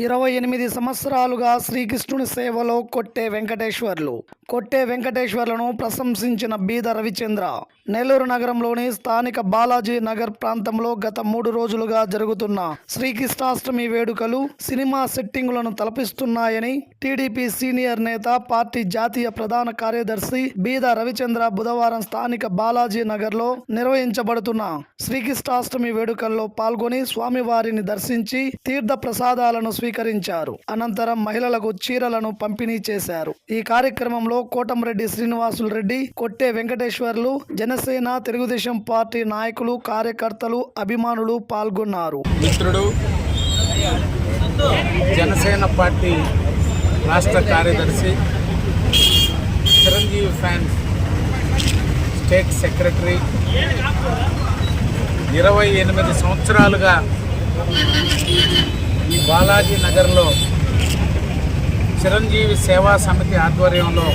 ఇరవై ఎనిమిది సంవత్సరాలుగా శ్రీకృష్ణుని సేవలో కొట్టే వెంకటేశ్వర్లు. కొట్టే వెంకటేశ్వర్లను ప్రశంసించిన బీద రవిచంద్ర. నెల్లూరు నగరంలోని స్థానిక బాలాజీ నగర్ ప్రాంతంలో గత మూడు రోజులుగా జరుగుతున్న శ్రీకృష్ణాష్టమి వేడుకలు సినిమా సెట్టింగులను తలపిస్తున్నాయని టీడీపీ సీనియర్ నేత పార్టీ జాతీయ ప్రధాన కార్యదర్శి బీద రవిచంద్ర బుధవారం స్థానిక బాలాజీ నగర్లో నిర్వహించబడుతున్న శ్రీకృష్ణాష్టమి వేడుకల్లో పాల్గొని స్వామివారిని దర్శించి తీర్థ ప్రసాదాలను స్వీకరించారు. అనంతరం మహిళలకు చీరలను పంపిణీ చేశారు. ఈ కార్యక్రమంలో కోటంరెడ్డి శ్రీనివాసులు రెడ్డి కొట్టే వెంకటేశ్వర్లు జనసేన తెలుగుదేశం పార్టీ నాయకులు కార్యకర్తలు అభిమానులు పాల్గొన్నారు. మిత్రుడు జనసేన పార్టీ రాష్ట్ర కార్యదర్శి చిరంజీవి ఫ్యాన్స్ స్టేట్ సెక్రటరీ ఇరవై ఎనిమిది సంవత్సరాలుగా బాలాజీ నగర్లో చిరంజీవి సేవా సమితి ఆధ్వర్యంలో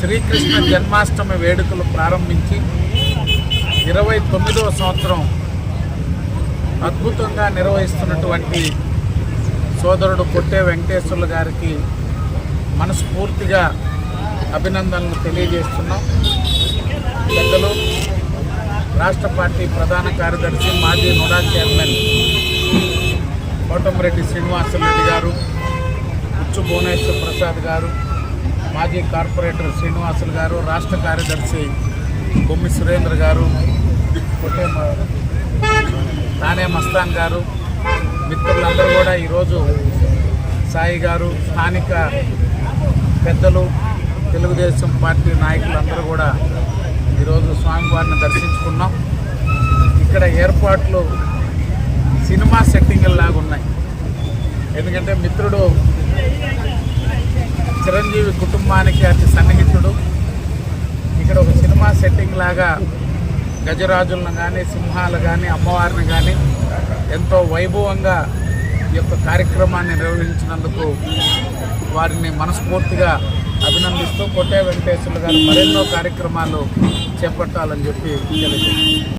శ్రీకృష్ణ జన్మాష్టమి వేడుకలు ప్రారంభించి ఇరవై తొమ్మిదవ సంవత్సరం అద్భుతంగా నిర్వహిస్తున్నటువంటి సోదరుడు కొట్టే వెంకటేశ్వర్లు గారికి మనస్ఫూర్తిగా అభినందనలు తెలియజేస్తున్నాం. పెద్దలు రాష్ట్ర పార్టీ ప్రధాన కార్యదర్శి మాజీ నోడా చైర్మన్ కోటంరెడ్డి శ్రీనివాసరెడ్డి గారు ఉచ్చు భువనేశ్వర్ ప్రసాద్ గారు మాజీ కార్పొరేటర్ శ్రీనివాసులు గారు రాష్ట్ర కార్యదర్శి కొమ్మి సురేంద్ర గారు తానే మస్తాన్ గారు మిత్రులందరూ కూడా ఈరోజు సాయి గారు స్థానిక పెద్దలు తెలుగుదేశం పార్టీ నాయకులందరూ కూడా ఈరోజు స్వామివారిని దర్శించుకున్నాం. ఇక్కడ ఏర్పాట్లు సినిమా సెట్టింగ్ లాగా ఉన్నాయి. ఎందుకంటే మిత్రుడు చిరంజీవి కుటుంబానికి అతి సన్నిహితుడు. ఇక్కడ ఒక సినిమా సెట్టింగ్ లాగా గజరాజులను కానీ సింహాలు కానీ అమ్మవారిని కానీ ఎంతో వైభవంగా ఈ యొక్క కార్యక్రమాన్ని నిర్వహించినందుకు వారిని మనస్ఫూర్తిగా అభినందిస్తూ కొట్టే వెంకటేశ్వర్లు గారు మరెన్నో కార్యక్రమాలు చేపట్టాలని చెప్పి తెలియజేస్తారు